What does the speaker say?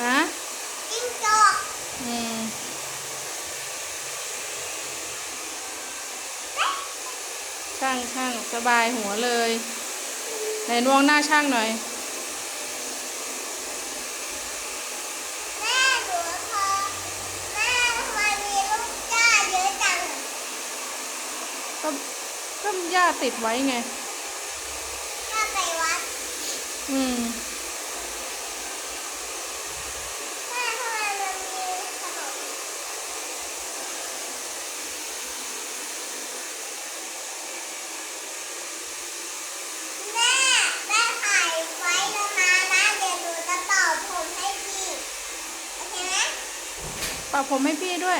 ฮะจิ้งจอกอืมช่างช่างสบายหัวเลยไหนนวงหน้าช่างหน่อยแม่หนูเธอแม่ทำไมมีลูกจ้าเยอะจังก็ก็ย่าติดไว้ไงถ้าไปวัด อืม แม่ทำไมมันมีขนมแม่แม่ถ่ายไว้แล้วนะนะเดี๋ยวหนูจะต่อผมให้พี่โอเคไหม ปรับผมให้พี่ด้วย